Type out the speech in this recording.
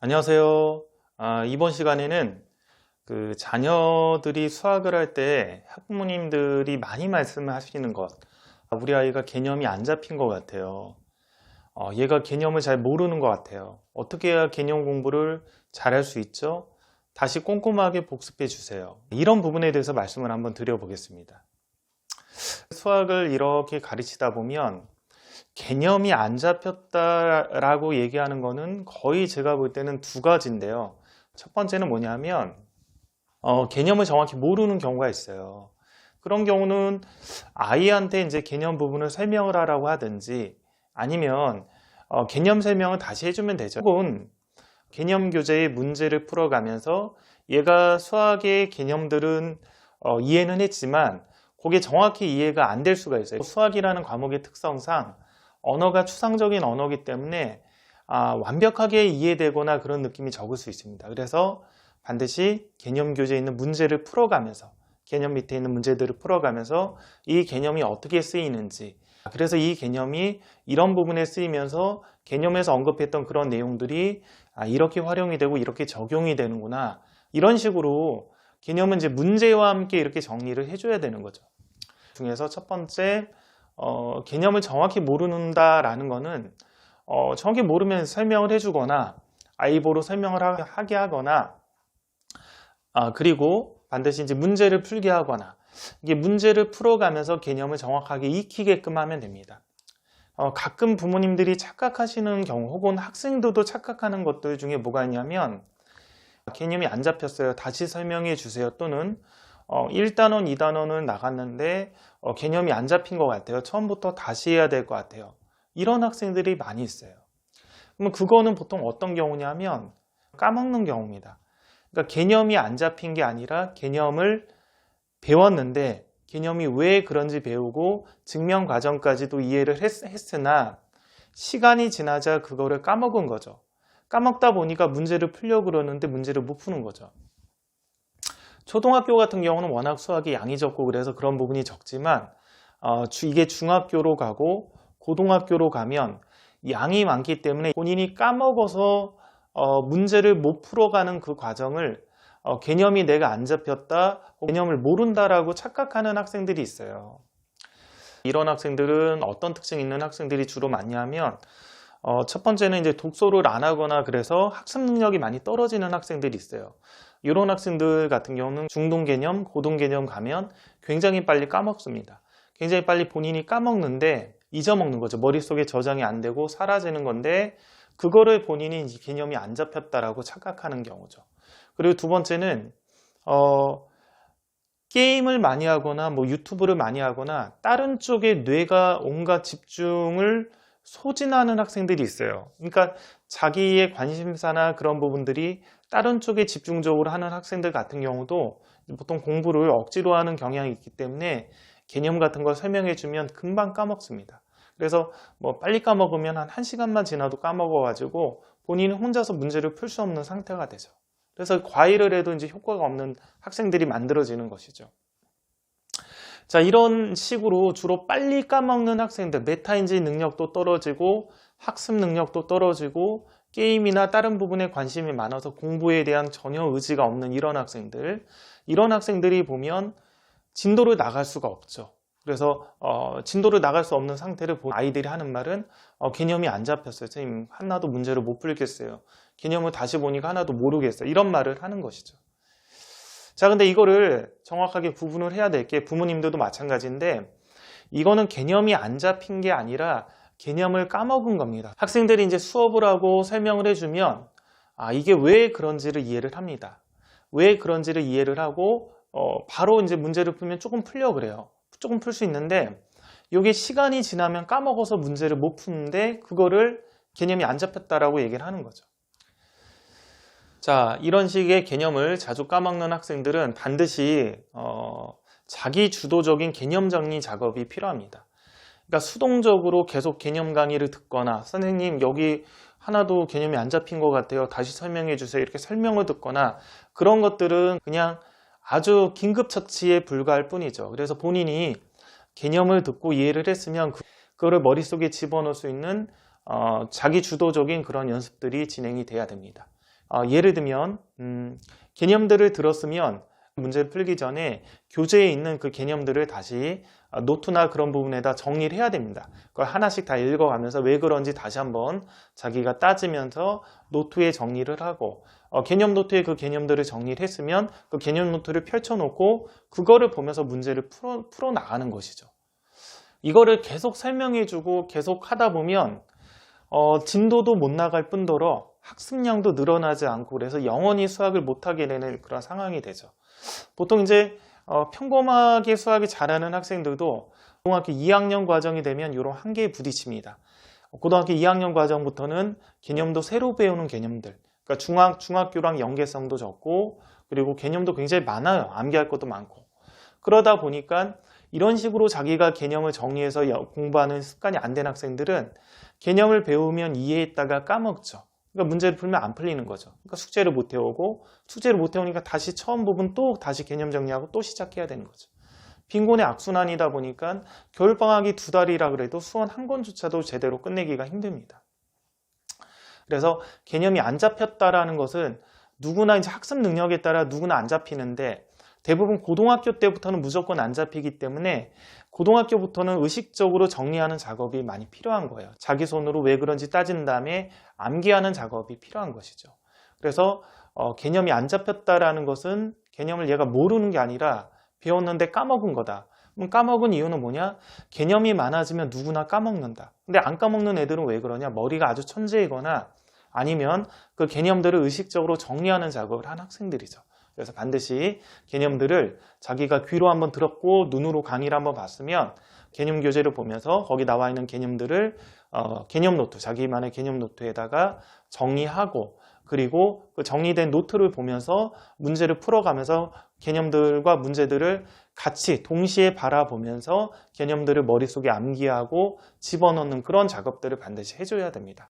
안녕하세요. 아, 이번 시간에는 그 자녀들이 수학을 할 때 학부모님들이 많이 말씀하시는 것, 아, 우리 아이가 개념이 안 잡힌 것 같아요. 어, 얘가 개념을 잘 모르는 것 같아요. 어떻게 해야 개념 공부를 잘 할 수 있죠? 다시 꼼꼼하게 복습해 주세요. 이런 부분에 대해서 말씀을 한번 드려보겠습니다. 수학을 이렇게 가르치다 보면 개념이 안 잡혔다라고 얘기하는 거는 거의 제가 볼 때는 두 가지인데요. 첫 번째는 뭐냐면 어, 개념을 정확히 모르는 경우가 있어요. 그런 경우는 아이한테 이제 개념 부분을 설명을 하라고 하든지 아니면 어, 개념 설명을 다시 해주면 되죠. 혹은 개념 교재의 문제를 풀어가면서 얘가 수학의 개념들은 어, 이해는 했지만 그게 정확히 이해가 안 될 수가 있어요. 수학이라는 과목의 특성상 언어가 추상적인 언어이기 때문에 아, 완벽하게 이해되거나 그런 느낌이 적을 수 있습니다. 그래서 반드시 개념 교재에 있는 문제를 풀어가면서 개념 밑에 있는 문제들을 풀어가면서 이 개념이 어떻게 쓰이는지 그래서 이 개념이 이런 부분에 쓰이면서 개념에서 언급했던 그런 내용들이 아, 이렇게 활용이 되고 이렇게 적용이 되는구나 이런 식으로 개념은 이제 문제와 함께 이렇게 정리를 해줘야 되는 거죠. 중에서 첫 번째 어, 개념을 정확히 모른다라는 거는 어, 정확히 모르면 설명을 해주거나 아이보로 설명을 하, 하게 하거나 아, 그리고 반드시 이제 문제를 풀게 하거나 이게 문제를 풀어가면서 개념을 정확하게 익히게끔 하면 됩니다. 어, 가끔 부모님들이 착각하시는 경우 혹은 학생들도 착각하는 것들 중에 뭐가 있냐면 개념이 안 잡혔어요. 다시 설명해 주세요. 또는 어, 1단원, 2단원은 나갔는데 어, 개념이 안 잡힌 것 같아요. 처음부터 다시 해야 될 것 같아요. 이런 학생들이 많이 있어요. 그러면 그거는 보통 어떤 경우냐면 까먹는 경우입니다. 그러니까 개념이 안 잡힌 게 아니라 개념을 배웠는데 개념이 왜 그런지 배우고 증명 과정까지도 이해를 했, 했으나 시간이 지나자 그거를 까먹은 거죠. 까먹다 보니까 문제를 풀려고 그러는데 문제를 못 푸는 거죠. 초등학교 같은 경우는 워낙 수학이 양이 적고 그래서 그런 부분이 적지만 어, 주, 이게 중학교로 가고 고등학교로 가면 양이 많기 때문에 본인이 까먹어서 어, 문제를 못 풀어가는 그 과정을 어, 개념이 내가 안 잡혔다, 개념을 모른다라고 착각하는 학생들이 있어요. 이런 학생들은 어떤 특징이 있는 학생들이 주로 많냐면 어, 첫 번째는 이제 독서를 안 하거나 그래서 학습 능력이 많이 떨어지는 학생들이 있어요. 이런 학생들 같은 경우는 중등 개념, 고등 개념 가면 굉장히 빨리 까먹습니다. 굉장히 빨리 본인이 까먹는데 잊어먹는 거죠. 머릿속에 저장이 안 되고 사라지는 건데 그거를 본인이 개념이 안 잡혔다라고 착각하는 경우죠. 그리고 두 번째는 어, 게임을 많이 하거나 뭐 유튜브를 많이 하거나 다른 쪽에 뇌가 온갖 집중을 소진하는 학생들이 있어요. 그러니까 자기의 관심사나 그런 부분들이 다른 쪽에 집중적으로 하는 학생들 같은 경우도 보통 공부를 억지로 하는 경향이 있기 때문에 개념 같은 걸 설명해 주면 금방 까먹습니다. 그래서 뭐 빨리 까먹으면 한 1시간만 지나도 까먹어 가지고 본인이 혼자서 문제를 풀 수 없는 상태가 되죠. 그래서 과외를 해도 이제 효과가 없는 학생들이 만들어지는 것이죠. 자, 이런 식으로 주로 빨리 까먹는 학생들, 메타인지 능력도 떨어지고 학습 능력도 떨어지고 게임이나 다른 부분에 관심이 많아서 공부에 대한 전혀 의지가 없는 이런 학생들 이런 학생들이 보면 진도를 나갈 수가 없죠. 그래서 어, 진도를 나갈 수 없는 상태를 본 아이들이 하는 말은 어, 개념이 안 잡혔어요. 선생님 하나도 문제를 못 풀겠어요. 개념을 다시 보니까 하나도 모르겠어요. 이런 말을 하는 것이죠. 자, 근데 이거를 정확하게 구분을 해야 될 게 부모님들도 마찬가지인데 이거는 개념이 안 잡힌 게 아니라 개념을 까먹은 겁니다. 학생들이 이제 수업을 하고 설명을 해주면 아 이게 왜 그런지를 이해를 합니다. 왜 그런지를 이해를 하고 어, 바로 이제 문제를 풀면 조금 풀려 그래요. 조금 풀 수 있는데 이게 시간이 지나면 까먹어서 문제를 못 푸는데 그거를 개념이 안 잡혔다라고 얘기를 하는 거죠. 자 이런 식의 개념을 자주 까먹는 학생들은 반드시 어, 자기 주도적인 개념 정리 작업이 필요합니다. 그러니까 수동적으로 계속 개념 강의를 듣거나 선생님 여기 하나도 개념이 안 잡힌 것 같아요. 다시 설명해 주세요. 이렇게 설명을 듣거나 그런 것들은 그냥 아주 긴급 처치에 불과할 뿐이죠. 그래서 본인이 개념을 듣고 이해를 했으면 그, 그거를 머릿속에 집어넣을 수 있는 어, 자기 주도적인 그런 연습들이 진행이 돼야 됩니다. 어, 예를 들면 음, 개념들을 들었으면 문제를 풀기 전에 교재에 있는 그 개념들을 다시 어, 노트나 그런 부분에다 정리를 해야 됩니다. 그걸 하나씩 다 읽어가면서 왜 그런지 다시 한번 자기가 따지면서 노트에 정리를 하고 어, 개념 노트에 그 개념들을 정리를 했으면 그 개념 노트를 펼쳐놓고 그거를 보면서 문제를 풀어, 풀어 나가는 것이죠. 이거를 계속 설명해주고 계속 하다 보면 어, 진도도 못 나갈 뿐더러 학습량도 늘어나지 않고 그래서 영원히 수학을 못하게 되는 그런 상황이 되죠. 보통 이제 어, 평범하게 수학이 잘하는 학생들도 고등학교 2학년 과정이 되면 이런 한계에 부딪힙니다. 고등학교 2학년 과정부터는 개념도 새로 배우는 개념들, 그러니까 중학, 중학교랑 연계성도 적고 그리고 개념도 굉장히 많아요. 암기할 것도 많고. 그러다 보니까 이런 식으로 자기가 개념을 정리해서 여- 공부하는 습관이 안 된 학생들은 개념을 배우면 이해했다가 까먹죠. 그러니까 문제를 풀면 안 풀리는 거죠. 그러니까 숙제를 못 해오고 숙제를 못 해오니까 다시 처음 부분 또 다시 개념 정리하고 또 시작해야 되는 거죠. 빈곤의 악순환이다 보니까 겨울방학이 두 달이라 그래도 수원 한 권조차도 제대로 끝내기가 힘듭니다. 그래서 개념이 안 잡혔다라는 것은 누구나 이제 학습 능력에 따라 누구나 안 잡히는데 대부분 고등학교 때부터는 무조건 안 잡히기 때문에 고등학교부터는 의식적으로 정리하는 작업이 많이 필요한 거예요. 자기 손으로 왜 그런지 따진 다음에 암기하는 작업이 필요한 것이죠. 그래서 어, 개념이 안 잡혔다라는 것은 개념을 얘가 모르는 게 아니라 배웠는데 까먹은 거다. 그럼 까먹은 이유는 뭐냐? 개념이 많아지면 누구나 까먹는다. 근데 안 까먹는 애들은 왜 그러냐? 머리가 아주 천재이거나 아니면 그 개념들을 의식적으로 정리하는 작업을 한 학생들이죠. 그래서 반드시 개념들을 자기가 귀로 한번 들었고 눈으로 강의를 한번 봤으면 개념 교재를 보면서 거기 나와 있는 개념들을 어, 개념 노트, 자기만의 개념 노트에다가 정리하고 그리고 그 정리된 노트를 보면서 문제를 풀어가면서 개념들과 문제들을 같이 동시에 바라보면서 개념들을 머릿속에 암기하고 집어넣는 그런 작업들을 반드시 해줘야 됩니다.